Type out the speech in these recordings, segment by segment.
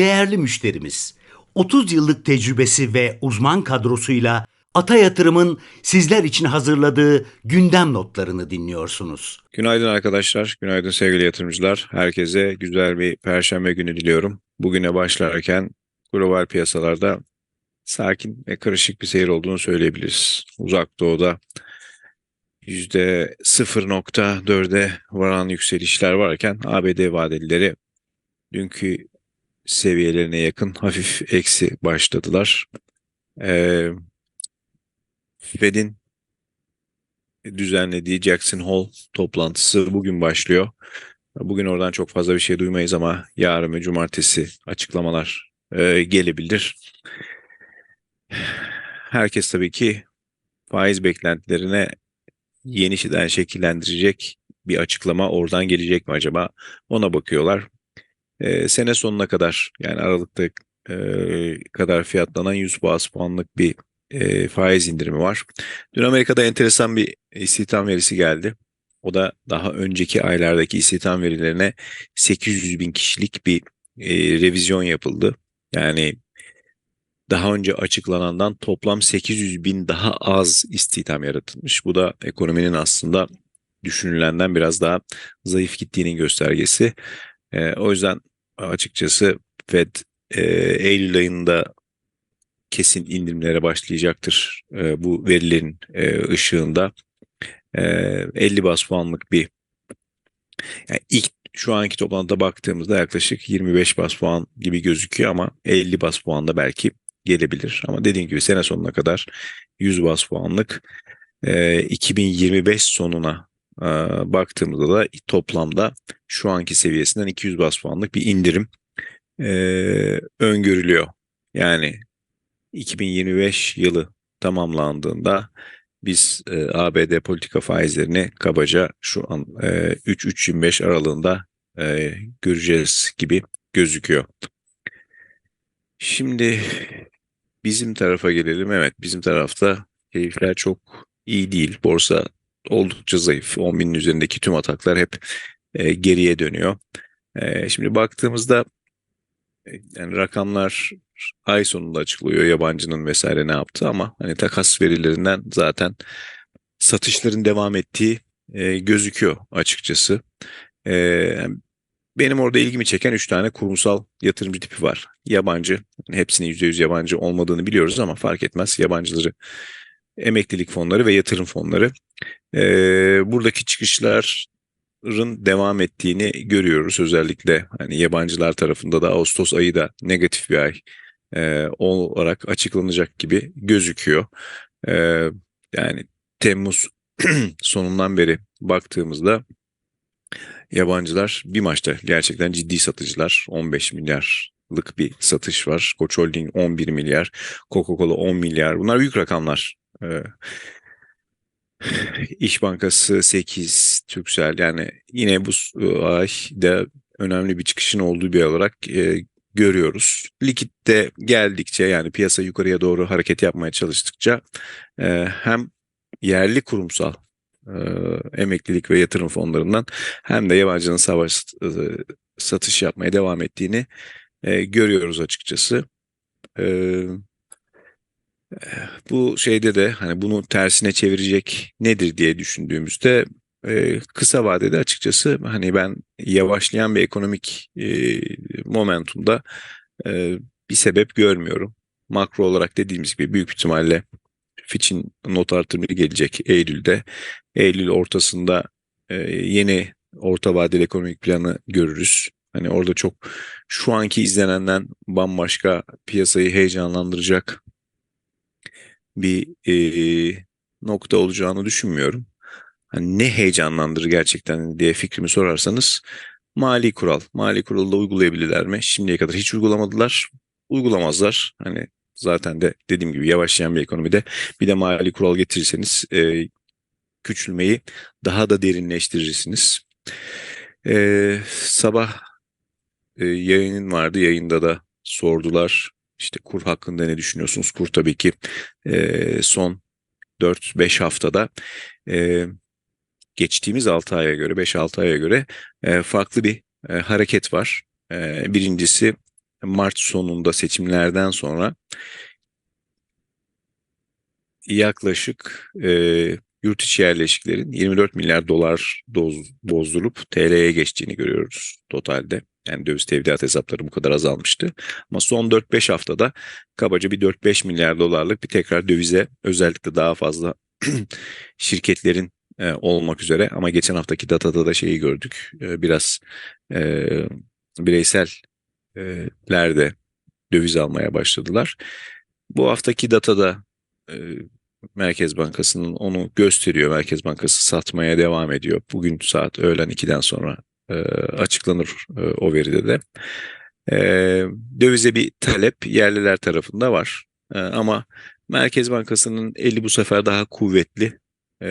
değerli müşterimiz. 30 yıllık tecrübesi ve uzman kadrosuyla Ata Yatırım'ın sizler için hazırladığı gündem notlarını dinliyorsunuz. Günaydın arkadaşlar, günaydın sevgili yatırımcılar. Herkese güzel bir perşembe günü diliyorum. Bugüne başlarken global piyasalarda sakin ve karışık bir seyir olduğunu söyleyebiliriz. Uzak Doğu'da %0.4'e varan yükselişler varken ABD vadelileri dünkü seviyelerine yakın hafif eksi başladılar. Ee, Fed'in düzenlediği Jackson Hole toplantısı bugün başlıyor. Bugün oradan çok fazla bir şey duymayız ama yarın ve cumartesi açıklamalar e, gelebilir. Herkes tabii ki faiz beklentilerine yeniden şekillendirecek bir açıklama oradan gelecek mi acaba? Ona bakıyorlar. E, sene sonuna kadar yani Aralık'ta e, kadar fiyatlanan 100 bas puanlık bir e, faiz indirimi var. Dün Amerika'da enteresan bir istihdam verisi geldi. O da daha önceki aylardaki istihdam verilerine 800 bin kişilik bir e, revizyon yapıldı. Yani daha önce açıklanandan toplam 800 bin daha az istihdam yaratılmış. Bu da ekonominin aslında düşünülenden biraz daha zayıf gittiğinin göstergesi. E, o yüzden açıkçası Fed e, Eylül ayında kesin indirimlere başlayacaktır e, bu verilerin e, ışığında. E, 50 bas puanlık bir yani ilk şu anki toplantıda baktığımızda yaklaşık 25 bas puan gibi gözüküyor ama 50 bas puan da belki gelebilir. Ama dediğim gibi sene sonuna kadar 100 bas puanlık e, 2025 sonuna e, baktığımızda da toplamda şu anki seviyesinden 200 bas puanlık bir indirim e, öngörülüyor. Yani 2025 yılı tamamlandığında biz e, ABD politika faizlerini kabaca şu an e, 3-3.25 aralığında e, göreceğiz gibi gözüküyor. Şimdi bizim tarafa gelelim. Evet bizim tarafta keyifler çok iyi değil. Borsa oldukça zayıf. 10 binin üzerindeki tüm ataklar hep e, geriye dönüyor. E, şimdi baktığımızda e, yani rakamlar ay sonunda açıklıyor yabancının vesaire ne yaptı ama hani takas verilerinden zaten satışların devam ettiği e, gözüküyor açıkçası. E, benim orada ilgimi çeken 3 tane kurumsal yatırımcı tipi var. Yabancı, hepsinin %100 yabancı olmadığını biliyoruz ama fark etmez. Yabancıları, emeklilik fonları ve yatırım fonları. E, buradaki çıkışlar devam ettiğini görüyoruz. Özellikle hani yabancılar tarafında da Ağustos ayı da negatif bir ay e, olarak açıklanacak gibi gözüküyor. E, yani Temmuz sonundan beri baktığımızda yabancılar bir maçta gerçekten ciddi satıcılar 15 milyarlık bir satış var. Koç Holding 11 milyar, Coca-Cola 10 milyar. Bunlar büyük rakamlar. Ee, İş Bankası 8, Türksel yani yine bu ay da önemli bir çıkışın olduğu bir olarak e, görüyoruz. Likitte geldikçe yani piyasa yukarıya doğru hareket yapmaya çalıştıkça e, hem yerli kurumsal e, emeklilik ve yatırım fonlarından hem de yabancının savaş e, satış yapmaya devam ettiğini e, görüyoruz açıkçası. E, bu şeyde de hani bunu tersine çevirecek nedir diye düşündüğümüzde e, kısa vadede açıkçası hani ben yavaşlayan bir ekonomik e, momentumda e, bir sebep görmüyorum. Makro olarak dediğimiz gibi büyük ihtimalle Fitch'in not artırımı gelecek Eylül'de. Eylül ortasında yeni orta vadeli ekonomik planı görürüz. Hani orada çok şu anki izlenenden bambaşka piyasayı heyecanlandıracak bir e, nokta olacağını düşünmüyorum. Hani ne heyecanlandırır gerçekten diye fikrimi sorarsanız mali kural. Mali kuralı da uygulayabilirler mi? Şimdiye kadar hiç uygulamadılar. Uygulamazlar. Hani zaten de dediğim gibi yavaşlayan bir ekonomide bir de mali kural getirirseniz e, küçülmeyi daha da derinleştirirsiniz. E, sabah e, yayının vardı. Yayında da sordular. İşte kur hakkında ne düşünüyorsunuz? Kur tabii ki e, son 4-5 haftada e, geçtiğimiz 6 aya göre, 5-6 aya göre e, farklı bir e, hareket var. E, birincisi Mart sonunda seçimlerden sonra yaklaşık e, yurt içi yerleşiklerin 24 milyar dolar doz, bozdurup TL'ye geçtiğini görüyoruz totalde. Yani döviz tevdiat hesapları bu kadar azalmıştı. Ama son 4-5 haftada kabaca bir 4-5 milyar dolarlık bir tekrar dövize özellikle daha fazla şirketlerin e, olmak üzere ama geçen haftaki datada da şeyi gördük. E, biraz e, bireyseller de döviz almaya başladılar. Bu haftaki datada e, Merkez Bankası'nın onu gösteriyor. Merkez Bankası satmaya devam ediyor. Bugün saat öğlen 2'den sonra e, açıklanır e, o veride de. E, dövize bir talep yerliler tarafında var. E, ama Merkez Bankası'nın eli bu sefer daha kuvvetli. E,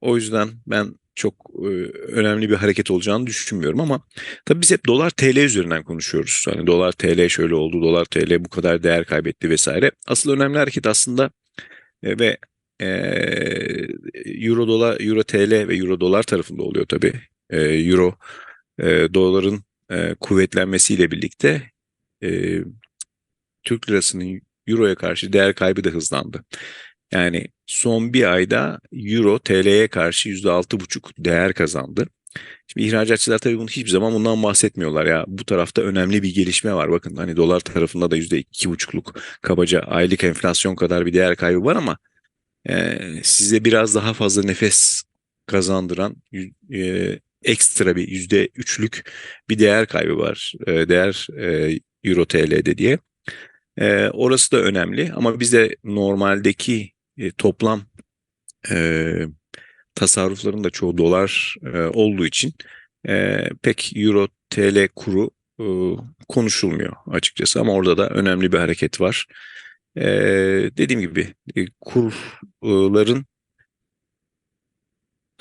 o yüzden ben çok e, önemli bir hareket olacağını düşünmüyorum ama tabii biz hep dolar TL üzerinden konuşuyoruz. Hani dolar TL şöyle oldu, dolar TL bu kadar değer kaybetti vesaire. Asıl önemli hareket aslında e, ve e, euro dolar, euro TL ve euro dolar tarafında oluyor tabii. E, euro e, doların e, kuvvetlenmesiyle birlikte e, Türk lirasının euroya karşı değer kaybı da hızlandı. Yani son bir ayda euro TL'ye karşı %6,5 değer kazandı. Şimdi ihracatçılar tabii bunu hiçbir zaman bundan bahsetmiyorlar ya. Bu tarafta önemli bir gelişme var. Bakın hani dolar tarafında da %2,5'luk kabaca aylık enflasyon kadar bir değer kaybı var ama e, size biraz daha fazla nefes kazandıran e, ekstra bir %3'lük bir değer kaybı var. E, değer e, euro TL'de diye. E, orası da önemli ama bizde normaldeki e, toplam e, tasarrufların da çoğu dolar e, olduğu için e, pek euro TL kuru e, konuşulmuyor açıkçası ama orada da önemli bir hareket var. E, dediğim gibi e, kurların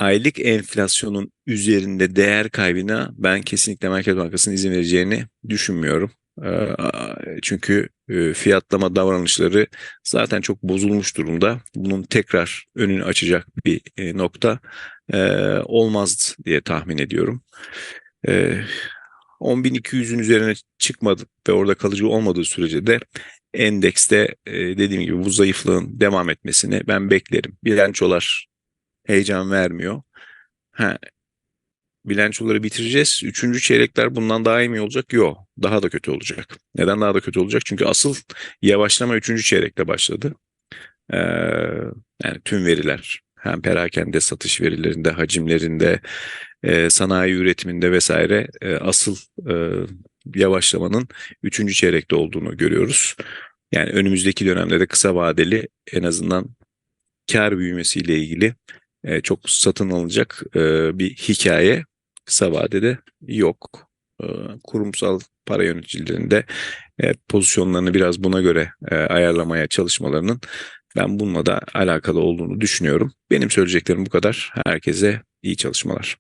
aylık enflasyonun üzerinde değer kaybına ben kesinlikle Merkez Bankası'nın izin vereceğini düşünmüyorum. Çünkü fiyatlama davranışları zaten çok bozulmuş durumda. Bunun tekrar önünü açacak bir nokta olmaz diye tahmin ediyorum. 10.200'ün üzerine çıkmadı ve orada kalıcı olmadığı sürece de endekste dediğim gibi bu zayıflığın devam etmesini ben beklerim. Bilançolar heyecan vermiyor. Ha, bilançoları bitireceğiz. Üçüncü çeyrekler bundan daha iyi mi olacak? Yok. Daha da kötü olacak. Neden daha da kötü olacak? Çünkü asıl yavaşlama üçüncü çeyrekte başladı. Ee, yani tüm veriler hem perakende satış verilerinde, hacimlerinde, e, sanayi üretiminde vesaire e, asıl e, yavaşlamanın üçüncü çeyrekte olduğunu görüyoruz. Yani önümüzdeki dönemde de kısa vadeli en azından kar büyümesiyle ilgili e, çok satın alınacak e, bir hikaye kısa vadede yok. E, kurumsal para yöneticilerinde e, pozisyonlarını biraz buna göre e, ayarlamaya çalışmalarının ben bununla da alakalı olduğunu düşünüyorum. Benim söyleyeceklerim bu kadar. Herkese iyi çalışmalar.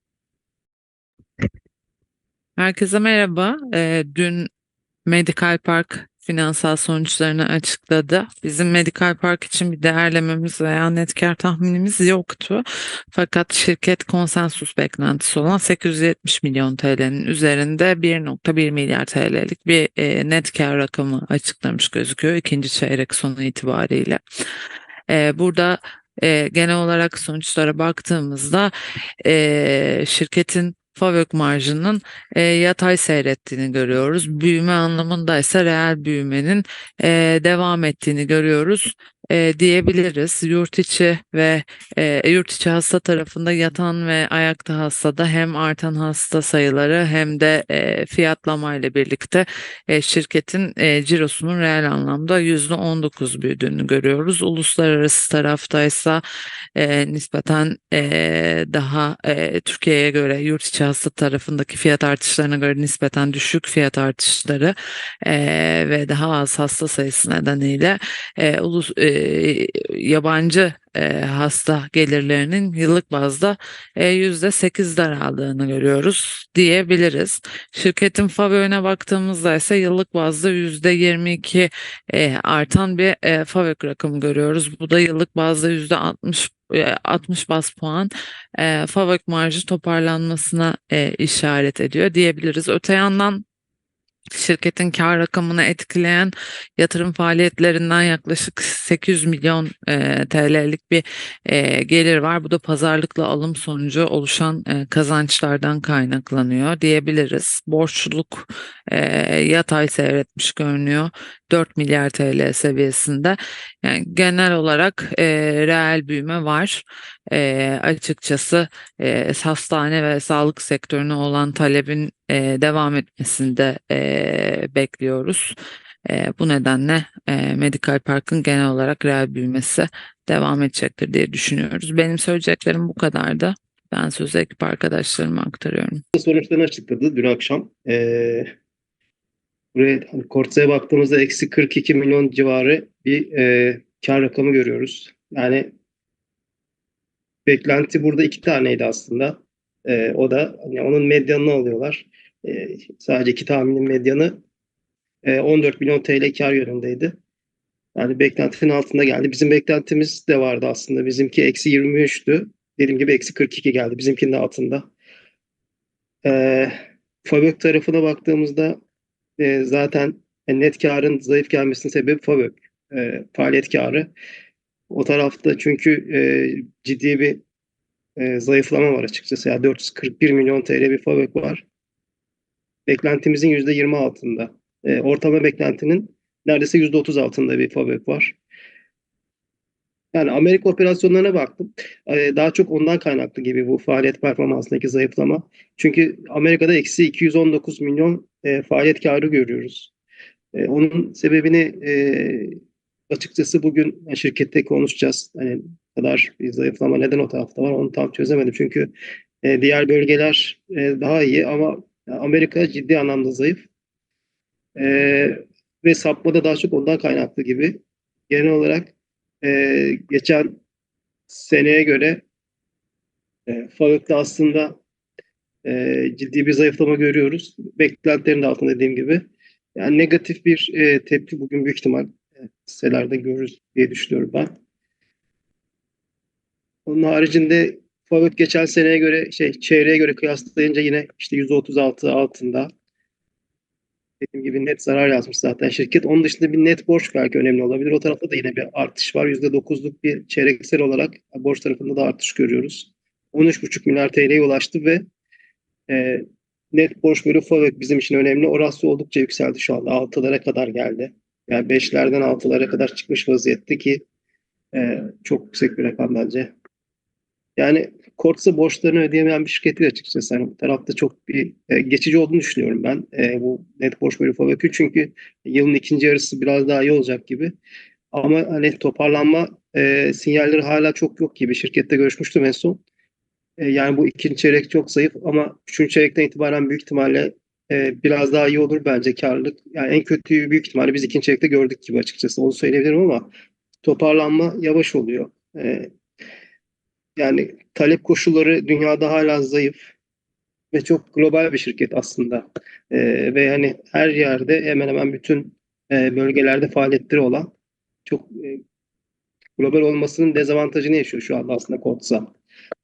Herkese merhaba. Ee, dün Medical Park finansal sonuçlarını açıkladı. Bizim Medical Park için bir değerlememiz veya net kar tahminimiz yoktu. Fakat şirket konsensus beklentisi olan 870 milyon TL'nin üzerinde 1.1 milyar TL'lik bir e, net kar rakamı açıklamış gözüküyor ikinci çeyrek sonu itibariyle. E, burada e, genel olarak sonuçlara baktığımızda şirketin FAVÖK marjının e, yatay seyrettiğini görüyoruz. Büyüme anlamında ise reel büyümenin e, devam ettiğini görüyoruz e, diyebiliriz. Yurt içi ve e, yurt içi hasta tarafında yatan ve ayakta hastada hem artan hasta sayıları hem de e, fiyatlama ile birlikte e, şirketin e, cirosunun reel anlamda %19 büyüdüğünü görüyoruz. Uluslararası taraftaysa e, nispeten e, daha e, Türkiye'ye göre yurt içi hasta tarafındaki fiyat artışlarına göre nispeten düşük fiyat artışları e, ve daha az hasta sayısı nedeniyle e, ulus e, yabancı e, hasta gelirlerinin yıllık bazda e, yüzde 8 daraldığını görüyoruz diyebiliriz. Şirketin FAVÖ'ne baktığımızda ise yıllık bazda %22 e, artan bir e, FAVÖK rakamı görüyoruz. Bu da yıllık bazda %60 60 bas puan e, FAVÖK marjı toparlanmasına e, işaret ediyor diyebiliriz. Öte yandan şirketin kar rakamını etkileyen yatırım faaliyetlerinden yaklaşık 800 milyon e, TL'lik bir e, gelir var. Bu da pazarlıkla alım sonucu oluşan e, kazançlardan kaynaklanıyor diyebiliriz. Borçluluk e, yatay seyretmiş görünüyor. 4 milyar TL seviyesinde. Yani genel olarak e, reel büyüme var. E, açıkçası e, hastane ve sağlık sektörüne olan talebin e, devam etmesini de e, bekliyoruz. E, bu nedenle e, Medical Park'ın genel olarak reel büyümesi devam edecektir diye düşünüyoruz. Benim söyleyeceklerim bu kadardı. Ben sözü ekip arkadaşlarıma aktarıyorum. sonuçlarını açıkladı dün akşam. Ee, buraya hani Kortsa'ya baktığımızda eksi 42 milyon civarı bir e, kar rakamı görüyoruz. Yani beklenti burada iki taneydi aslında. Ee, o da hani onun medyanını alıyorlar. Ee, sadece iki tahminin medyanı e, 14 milyon TL kar yönündeydi. Yani beklentinin altında geldi. Bizim beklentimiz de vardı aslında. Bizimki eksi 23'tü. Dediğim gibi eksi 42 geldi. Bizimkinin altında. Ee, Fabök tarafına baktığımızda e, zaten net karın zayıf gelmesinin sebebi Fabök. E, faaliyet karı. O tarafta çünkü e, ciddi bir e, zayıflama var açıkçası. Yani 441 milyon TL bir Fabök var. Beklentimizin %20 altında. E, ortalama beklentinin neredeyse %30 altında bir Fabök var. Yani Amerika operasyonlarına baktım. Ee, Daha çok ondan kaynaklı gibi bu faaliyet performansındaki zayıflama. Çünkü Amerika'da eksi 219 milyon e, faaliyet karı görüyoruz. E, onun sebebini e, açıkçası bugün şirkette konuşacağız. Hani kadar bir zayıflama neden o tarafta var onu tam çözemedim. Çünkü e, diğer bölgeler e, daha iyi ama Amerika ciddi anlamda zayıf. E, ve sapma da daha çok ondan kaynaklı gibi. Genel olarak e, geçen seneye göre e, Favök'te aslında e, ciddi bir zayıflama görüyoruz. Beklentilerin de altında dediğim gibi. Yani negatif bir e, tepki bugün büyük ihtimal e, hisselerde görürüz diye düşünüyorum ben. Onun haricinde Favök geçen seneye göre şey çeyreğe göre kıyaslayınca yine işte %36 altında. Dediğim gibi net zarar yazmış zaten şirket. Onun dışında bir net borç belki önemli olabilir. O tarafta da yine bir artış var. %9'luk bir çeyreksel olarak borç tarafında da artış görüyoruz. 13,5 milyar TL'ye ulaştı ve e, net borç bölü FAVÖK bizim için önemli. O rasyo oldukça yükseldi şu anda. 6'lara kadar geldi. Yani 5'lerden 6'lara kadar çıkmış vaziyette ki e, çok yüksek bir rakam bence. Yani Kortsa borçlarını ödeyemeyen bir şirket açıkçası. Yani bu tarafta çok bir e, geçici olduğunu düşünüyorum ben. E, bu net borç bölü FAVÖK'ü çünkü yılın ikinci yarısı biraz daha iyi olacak gibi. Ama hani toparlanma e, sinyalleri hala çok yok gibi. Şirkette görüşmüştüm en son. E, yani bu ikinci çeyrek çok zayıf ama üçüncü çeyrekten itibaren büyük ihtimalle e, biraz daha iyi olur bence karlılık. Yani en kötüyü büyük ihtimalle biz ikinci çeyrekte gördük gibi açıkçası. Onu söyleyebilirim ama toparlanma yavaş oluyor. E, yani talep koşulları dünyada hala zayıf ve çok global bir şirket aslında. E, ve hani her yerde hemen hemen bütün e, bölgelerde faaliyetleri olan çok e, global olmasının dezavantajını yaşıyor şu anda aslında Kotsa.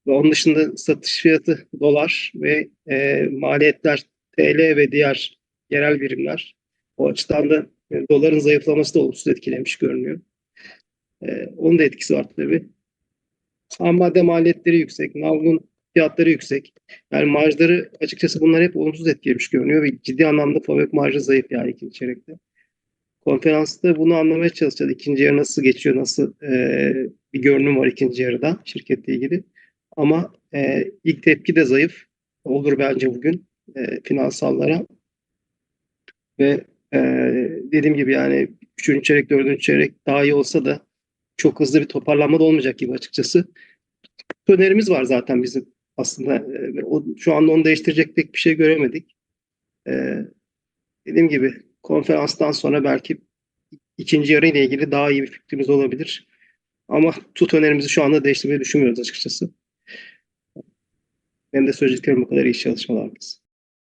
Ve onun dışında satış fiyatı dolar ve e, maliyetler TL ve diğer yerel birimler. O açıdan da e, doların zayıflaması da olumsuz etkilemiş görünüyor. E, onun da etkisi var tabii. Ham madde maliyetleri yüksek, navlun fiyatları yüksek. Yani marjları açıkçası bunlar hep olumsuz etkilemiş görünüyor ve ciddi anlamda fabrik marjı zayıf yani ikinci çeyrekte. Konferansta bunu anlamaya çalışacağız. İkinci yarı nasıl geçiyor, nasıl e, bir görünüm var ikinci yarıda şirketle ilgili. Ama e, ilk tepki de zayıf olur bence bugün e, finansallara. Ve e, dediğim gibi yani üçüncü çeyrek, dördüncü çeyrek daha iyi olsa da çok hızlı bir toparlanma da olmayacak gibi açıkçası. Önerimiz var zaten bizim aslında. E, o, şu anda onu değiştirecek pek bir şey göremedik. E, dediğim gibi konferanstan sonra belki ikinci yarı ile ilgili daha iyi bir fikrimiz olabilir. Ama tut önerimizi şu anda değiştirmeyi düşünmüyoruz açıkçası. Benim de söyleyeceklerim bu kadar iyi çalışmalar.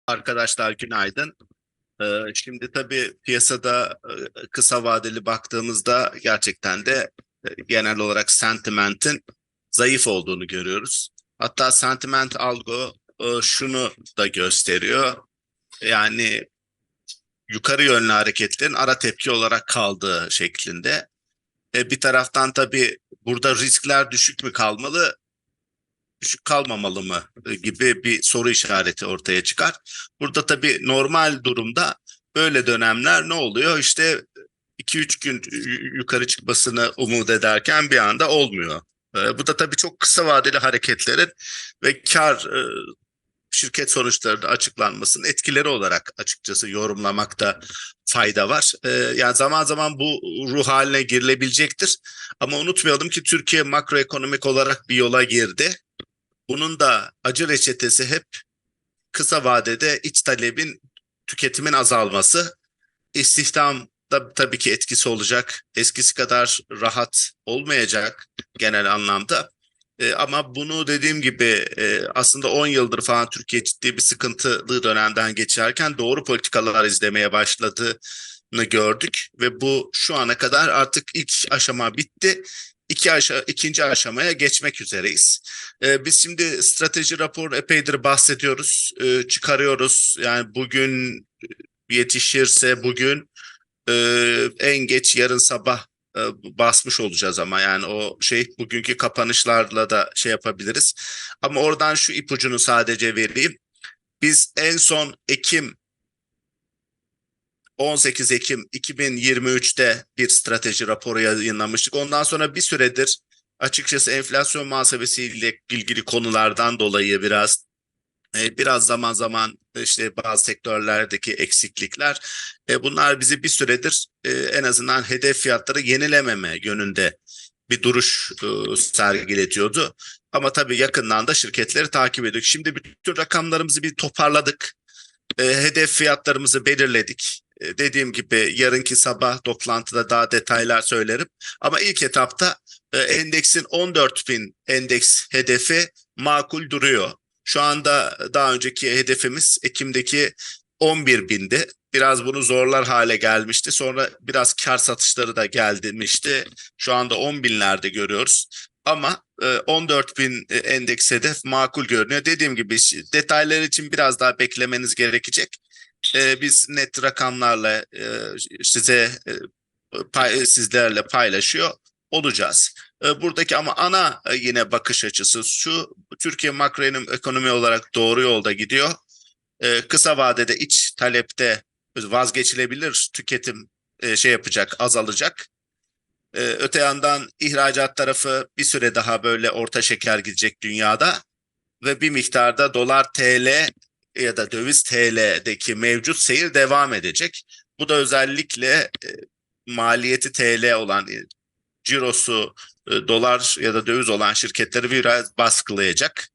Arkadaşlar günaydın. Ee, Şimdi tabii piyasada e, kısa vadeli baktığımızda gerçekten de e, genel olarak sentimentin zayıf olduğunu görüyoruz. Hatta sentiment algo e, şunu da gösteriyor. Yani yukarı yönlü hareketlerin ara tepki olarak kaldığı şeklinde. Bir taraftan tabii burada riskler düşük mü kalmalı, düşük kalmamalı mı e, gibi bir soru işareti ortaya çıkar. Burada tabii normal durumda böyle dönemler ne oluyor? İşte 2-3 gün yu- yukarı çıkmasını umut ederken bir anda olmuyor. E, bu da tabii çok kısa vadeli hareketlerin ve kar e, şirket sonuçlarının açıklanmasının etkileri olarak açıkçası yorumlamakta fayda var. Yani zaman zaman bu ruh haline girilebilecektir. Ama unutmayalım ki Türkiye makroekonomik olarak bir yola girdi. Bunun da acı reçetesi hep kısa vadede iç talebin tüketimin azalması. İstihdam da tabii ki etkisi olacak. Eskisi kadar rahat olmayacak genel anlamda. E, ama bunu dediğim gibi e, aslında 10 yıldır falan Türkiye ciddi bir sıkıntılı dönemden geçerken doğru politikalar izlemeye başladığını gördük ve bu şu ana kadar artık ilk aşama bitti. İki aşa ikinci aşamaya geçmek üzereyiz. E, biz şimdi strateji raporu epeydir bahsediyoruz, e, çıkarıyoruz. Yani bugün yetişirse bugün e, en geç yarın sabah e, basmış olacağız ama yani o şey bugünkü kapanışlarla da şey yapabiliriz. Ama oradan şu ipucunu sadece vereyim. Biz en son Ekim 18 Ekim 2023'te bir strateji raporu yayınlamıştık. Ondan sonra bir süredir açıkçası enflasyon muhasebesiyle ilgili konulardan dolayı biraz e, biraz zaman zaman işte bazı sektörlerdeki eksiklikler e, bunlar bizi bir süredir e, en azından hedef fiyatları yenilememe yönünde bir duruş sergiletiyordu. Ama tabii yakından da şirketleri takip ediyorduk. Şimdi bütün rakamlarımızı bir toparladık. Hedef fiyatlarımızı belirledik. E, dediğim gibi yarınki sabah toplantıda daha detaylar söylerim. Ama ilk etapta e, endeksin 14.000 endeks hedefi makul duruyor. Şu anda daha önceki hedefimiz Ekim'deki 11 bindi. Biraz bunu zorlar hale gelmişti. Sonra biraz kar satışları da gelmişti. Şu anda 10 binlerde görüyoruz. Ama e, 14 bin e, endeks hedef makul görünüyor. Dediğim gibi detaylar için biraz daha beklemeniz gerekecek. E, biz net rakamlarla e, size e, pay- sizlerle paylaşıyor olacağız. E, Buradaki ama ana e, yine bakış açısı şu Türkiye makroekonomi olarak doğru yolda gidiyor. E, Kısa vadede iç talepte vazgeçilebilir tüketim e, şey yapacak azalacak. E, Öte yandan ihracat tarafı bir süre daha böyle orta şeker gidecek dünyada ve bir miktarda dolar TL ya da döviz TL'deki mevcut seyir devam edecek. Bu da özellikle e, maliyeti TL olan e, cirosu e, dolar ya da döviz olan şirketleri biraz baskılayacak.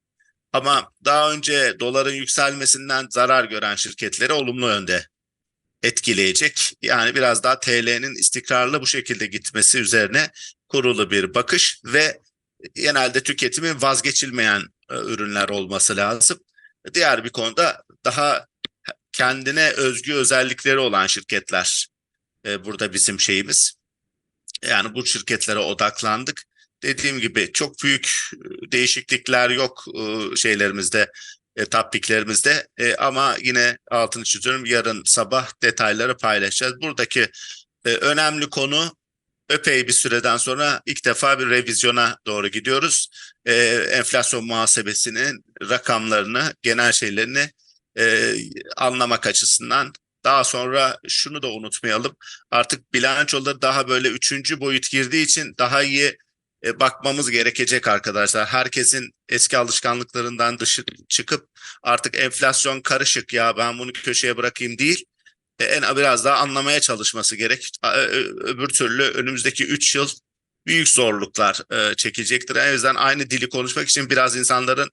Ama daha önce doların yükselmesinden zarar gören şirketleri olumlu yönde etkileyecek. Yani biraz daha TL'nin istikrarlı bu şekilde gitmesi üzerine kurulu bir bakış ve genelde tüketimin vazgeçilmeyen ürünler olması lazım. Diğer bir konuda daha kendine özgü özellikleri olan şirketler e, burada bizim şeyimiz. Yani bu şirketlere odaklandık. Dediğim gibi çok büyük e, değişiklikler yok e, şeylerimizde, e, topiklerimizde E, ama yine altını çiziyorum yarın sabah detayları paylaşacağız. Buradaki e, önemli konu epey bir süreden sonra ilk defa bir revizyona doğru gidiyoruz. E, enflasyon muhasebesinin rakamlarını, genel şeylerini e, anlamak açısından daha sonra şunu da unutmayalım. Artık bilançoları daha böyle üçüncü boyut girdiği için daha iyi e, bakmamız gerekecek arkadaşlar. Herkesin eski alışkanlıklarından dışı çıkıp artık enflasyon karışık ya ben bunu köşeye bırakayım değil. E, en biraz daha anlamaya çalışması gerek. Öbür türlü önümüzdeki 3 yıl büyük zorluklar e, çekecektir. O yüzden aynı dili konuşmak için biraz insanların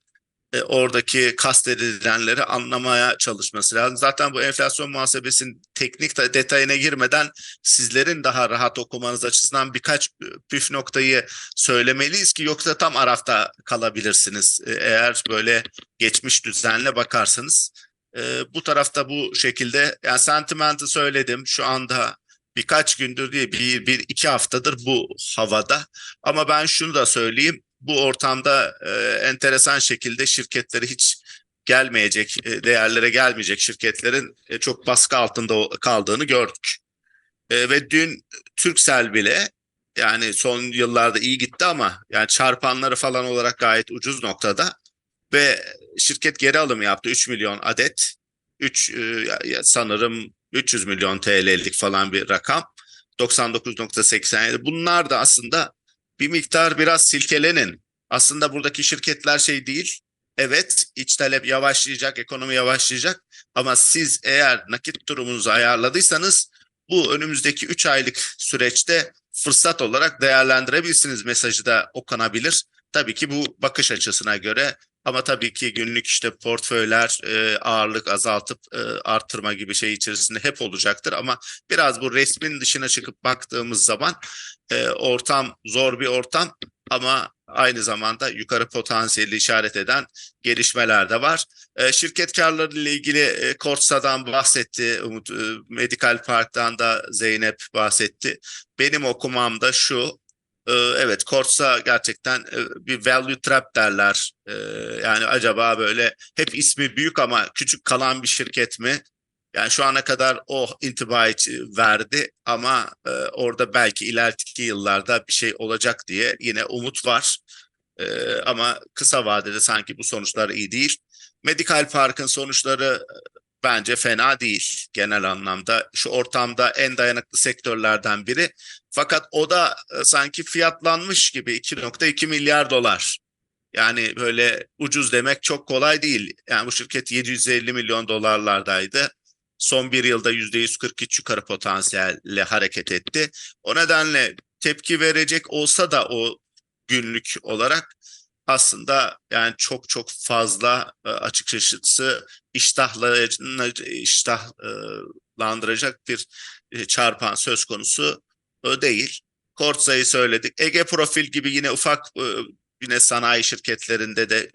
e, oradaki kastedilenleri anlamaya çalışması lazım. Zaten bu enflasyon muhasebesinin teknik de- detayına girmeden sizlerin daha rahat okumanız açısından birkaç püf noktayı söylemeliyiz ki yoksa tam arafta kalabilirsiniz. Eğer böyle geçmiş düzenle bakarsanız. E, bu tarafta bu şekilde. Yani sentiment'i söyledim şu anda birkaç gündür değil bir, bir iki haftadır bu havada. Ama ben şunu da söyleyeyim bu ortamda e, enteresan şekilde şirketleri hiç gelmeyecek e, değerlere gelmeyecek şirketlerin e, çok baskı altında kaldığını gördük. E, ve dün Turkcell bile yani son yıllarda iyi gitti ama yani çarpanları falan olarak gayet ucuz noktada ve şirket geri alım yaptı 3 milyon adet. 3 sanırım 300 milyon TL'lik falan bir rakam. 99.87. Bunlar da aslında bir miktar biraz silkelenin. Aslında buradaki şirketler şey değil. Evet iç talep yavaşlayacak, ekonomi yavaşlayacak ama siz eğer nakit durumunuzu ayarladıysanız bu önümüzdeki 3 aylık süreçte fırsat olarak değerlendirebilirsiniz mesajı da okunabilir. Tabii ki bu bakış açısına göre ama tabii ki günlük işte portföyler e, ağırlık azaltıp e, arttırma gibi şey içerisinde hep olacaktır ama biraz bu resmin dışına çıkıp baktığımız zaman e, ortam zor bir ortam ama aynı zamanda yukarı potansiyeli işaret eden gelişmeler de var. E, şirket karları ile ilgili e, Korsa'dan bahsetti Umut, e, Medical Park'tan da Zeynep bahsetti. Benim okumam da şu, evet Korsa gerçekten e, bir value trap derler. E, yani acaba böyle hep ismi büyük ama küçük kalan bir şirket mi? Yani şu ana kadar o intibayı verdi ama e, orada belki ileriki yıllarda bir şey olacak diye yine umut var. E, ama kısa vadede sanki bu sonuçlar iyi değil. Medical Park'ın sonuçları bence fena değil genel anlamda. Şu ortamda en dayanıklı sektörlerden biri. Fakat o da e, sanki fiyatlanmış gibi 2.2 milyar dolar. Yani böyle ucuz demek çok kolay değil. Yani bu şirket 750 milyon dolarlardaydı. Son bir yılda %143 yukarı potansiyelle hareket etti. O nedenle tepki verecek olsa da o günlük olarak aslında yani çok çok fazla e, açıkçası iştahla iştahlandıracak bir e, çarpan söz konusu e, değil. Kortsa'yı söyledik. Ege Profil gibi yine ufak yine sanayi şirketlerinde de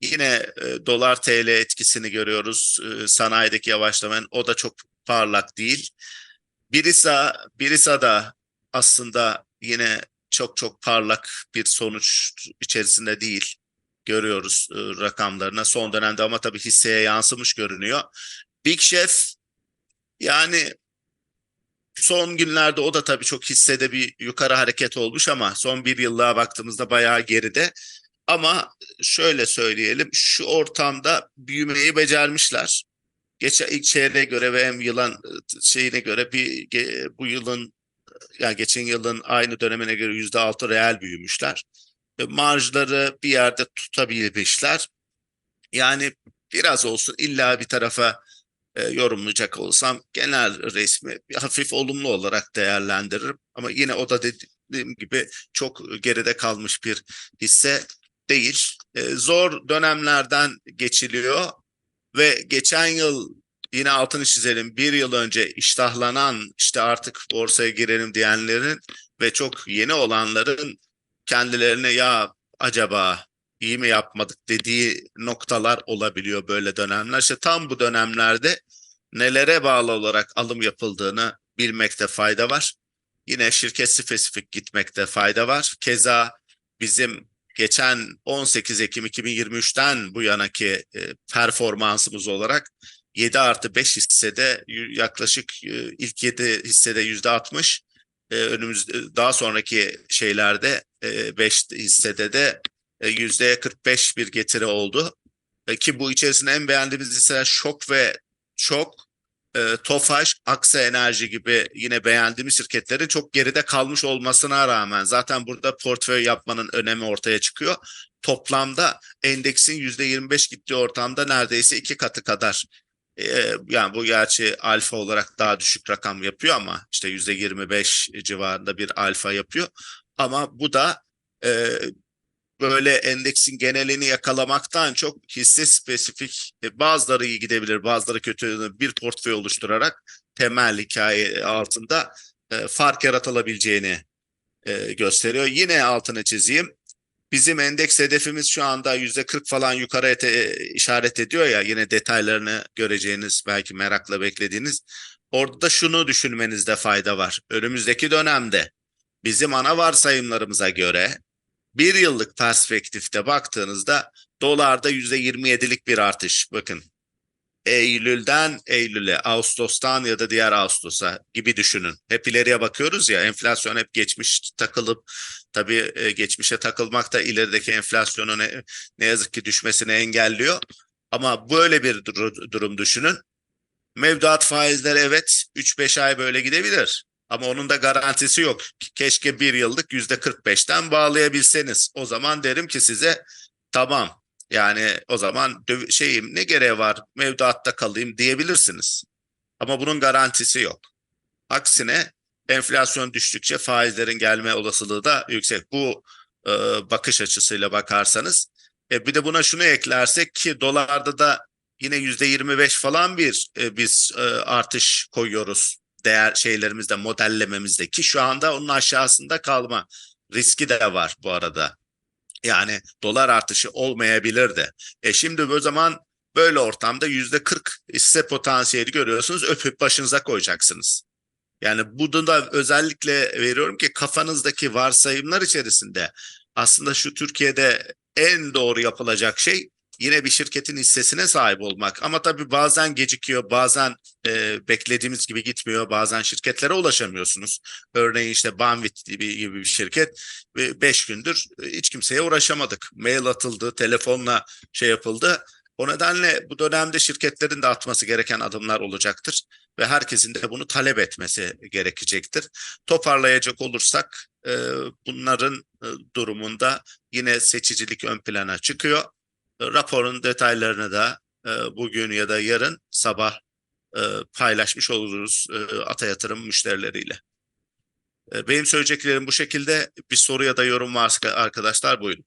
yine dolar TL etkisini görüyoruz. Sanayideki yavaşlamanın o da çok parlak değil. Birisa, Birisa da aslında yine çok çok parlak bir sonuç içerisinde değil. Görüyoruz e, rakamlarına son dönemde ama tabii hisseye yansımış görünüyor. Big Chef yani son günlerde o da tabii çok hissede bir yukarı hareket olmuş ama son bir yıllığa baktığımızda bayağı geride. Ama şöyle söyleyelim şu ortamda büyümeyi becermişler. Geçen ilk çeyreğe göre ve hem yılan e, şeyine göre bir bu yılın yani geçen yılın aynı dönemine göre yüzde altı reel büyümüşler. E, Marjları bir yerde tutabilmişler. Yani biraz olsun illa bir tarafa e, yorumlayacak olsam genel resmi hafif olumlu olarak değerlendiririm. Ama yine o da dediğim gibi çok geride kalmış bir hisse değil. E, zor dönemlerden geçiliyor ve geçen yıl yine altını çizelim bir yıl önce iştahlanan işte artık borsaya girelim diyenlerin ve çok yeni olanların kendilerine ya acaba iyi mi yapmadık dediği noktalar olabiliyor böyle dönemler. İşte tam bu dönemlerde nelere bağlı olarak alım yapıldığını bilmekte fayda var. Yine şirket spesifik gitmekte fayda var. Keza bizim geçen 18 Ekim 2023'ten bu yanaki e, performansımız olarak 7 artı 5 hissede yaklaşık e, ilk 7 hissede yüzde 60 e, önümüz e, daha sonraki şeylerde 5 hissede de yüzde 45 bir getiri oldu. Ki bu içerisinde en beğendiğimiz hisseler Şok ve Şok, e, Tofaş, Aksa Enerji gibi yine beğendiğimiz şirketlerin çok geride kalmış olmasına rağmen zaten burada portföy yapmanın önemi ortaya çıkıyor. Toplamda endeksin yüzde 25 gittiği ortamda neredeyse iki katı kadar yani bu gerçi alfa olarak daha düşük rakam yapıyor ama işte yüzde 25 civarında bir alfa yapıyor. Ama bu da e, böyle endeksin genelini yakalamaktan çok hisse spesifik e, bazıları iyi gidebilir bazıları kötü bir portföy oluşturarak temel hikaye altında e, fark yaratılabileceğini e, gösteriyor. Yine altını çizeyim. Bizim endeks hedefimiz şu anda yüzde 40 falan yukarı ete, işaret ediyor ya yine detaylarını göreceğiniz belki merakla beklediğiniz. Orada da şunu düşünmenizde fayda var. Önümüzdeki dönemde bizim ana varsayımlarımıza göre bir yıllık perspektifte baktığınızda dolarda %27'lik bir artış. Bakın Eylül'den Eylül'e, Ağustos'tan ya da diğer Ağustos'a gibi düşünün. Hep ileriye bakıyoruz ya enflasyon hep geçmiş takılıp tabii e, geçmişe takılmak da ilerideki enflasyonun ne, ne yazık ki düşmesini engelliyor. Ama böyle bir dur- durum düşünün. Mevduat faizleri evet 3-5 ay böyle gidebilir. Ama onun da garantisi yok. Keşke bir yıllık yüzde 45'ten bağlayabilseniz. O zaman derim ki size tamam yani o zaman şeyim ne gereği var mevduatta kalayım diyebilirsiniz. Ama bunun garantisi yok. Aksine enflasyon düştükçe faizlerin gelme olasılığı da yüksek. Bu e, bakış açısıyla bakarsanız. E, bir de buna şunu eklersek ki dolarda da yine yüzde 25 falan bir e, biz e, artış koyuyoruz değer şeylerimizde modellememizde ki şu anda onun aşağısında kalma riski de var bu arada. Yani dolar artışı olmayabilir de. E şimdi o zaman böyle ortamda yüzde 40 hisse potansiyeli görüyorsunuz öpüp başınıza koyacaksınız. Yani bunu da özellikle veriyorum ki kafanızdaki varsayımlar içerisinde aslında şu Türkiye'de en doğru yapılacak şey yine bir şirketin hissesine sahip olmak. Ama tabii bazen gecikiyor, bazen e, beklediğimiz gibi gitmiyor, bazen şirketlere ulaşamıyorsunuz. Örneğin işte Banvit gibi, gibi bir şirket ve 5 gündür e, hiç kimseye uğraşamadık. Mail atıldı, telefonla şey yapıldı. O nedenle bu dönemde şirketlerin de atması gereken adımlar olacaktır ve herkesin de bunu talep etmesi gerekecektir. Toparlayacak olursak e, bunların e, durumunda yine seçicilik ön plana çıkıyor. Raporun detaylarını da e, bugün ya da yarın sabah e, paylaşmış oluruz e, Ata Yatırım müşterileriyle. Benim söyleyeceklerim bu şekilde. Bir soru ya da yorum varsa arkadaşlar buyurun.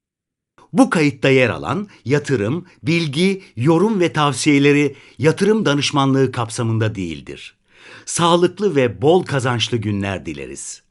Bu kayıtta yer alan yatırım, bilgi, yorum ve tavsiyeleri yatırım danışmanlığı kapsamında değildir. Sağlıklı ve bol kazançlı günler dileriz.